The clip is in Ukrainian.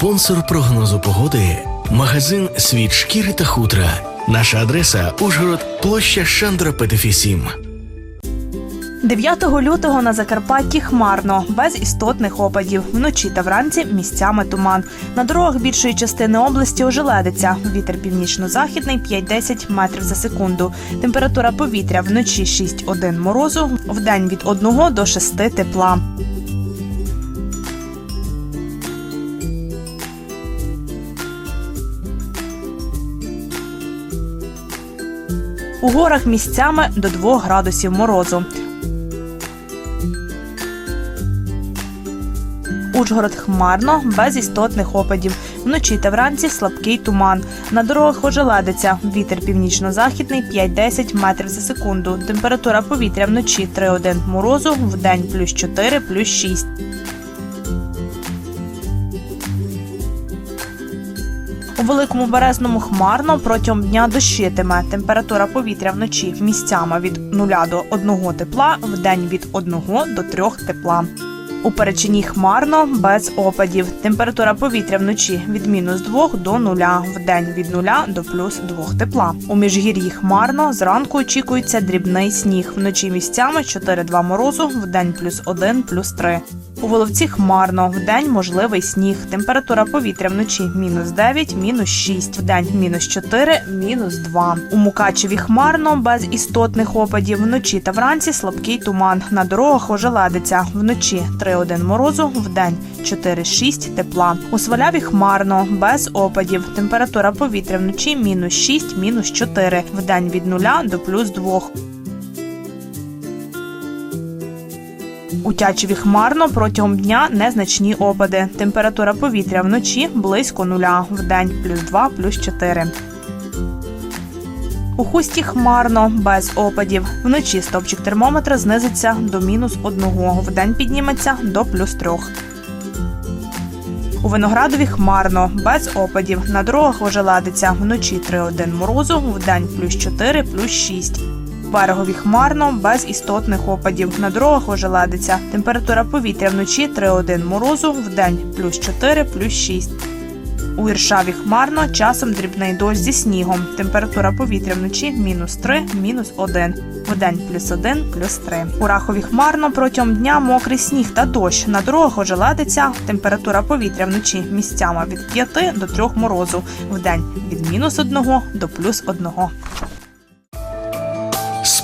Спонсор прогнозу погоди магазин Світ шкіри та хутра. Наша адреса Ужгород, площа Шандра Петефі 7. 9 лютого на Закарпатті хмарно, без істотних опадів. Вночі та вранці місцями туман. На дорогах більшої частини області ожеледиться. Вітер північно-західний 5-10 метрів за секунду. Температура повітря вночі 6-1 морозу, вдень від 1 до 6 тепла. У горах місцями до 2 градусів морозу. Ужгород хмарно, без істотних опадів. Вночі та вранці слабкий туман. На дорогах ожеледиться. Вітер північно-західний 5-10 метрів за секунду. Температура повітря вночі 3-1 морозу, вдень плюс 4, плюс 6. У великому березному хмарно протягом дня дощитиме. Температура повітря вночі місцями від 0 до 1 тепла, вдень від 1 до 3 тепла. У перечині хмарно без опадів. Температура повітря вночі від мінус 2 до 0, вдень від 0 до плюс 2 тепла. У міжгір'ї хмарно зранку очікується дрібний сніг. Вночі місцями 4-2 морозу, вдень плюс 1, плюс 3. У Воловці хмарно, вдень можливий сніг. Температура повітря вночі мінус 9, мінус 6, вдень мінус 4, мінус 2. У Мукачеві хмарно, без істотних опадів. Вночі та вранці слабкий туман. На дорогах ожеледиться. Вночі 3-1 морозу, вдень 4-6 тепла. У Сваляві хмарно, без опадів. Температура повітря вночі мінус 6, мінус 4, вдень від 0 до плюс 2. У Тячеві хмарно протягом дня незначні опади. Температура повітря вночі близько нуля, вдень плюс 2, плюс 4. У хусті хмарно, без опадів. Вночі стопчик термометра знизиться до мінус 1, вдень підніметься до плюс 3. У Виноградові хмарно, без опадів. На дорогах ожеладиться. Вночі 3-1 морозу, вдень плюс 4, плюс 6. Берегові хмарно, без істотних опадів. На дорогах ожеладиться. Температура повітря вночі 3-1 морозу, вдень плюс 4, плюс 6. У Іршаві хмарно, часом дрібний дощ зі снігом. Температура повітря вночі мінус 3, мінус 1. Вдень плюс 1, плюс 3. У Рахові хмарно протягом дня мокрий сніг та дощ. На дорогах ожеладиться. Температура повітря вночі місцями від 5 до 3 морозу. Вдень від мінус 1 до плюс 1.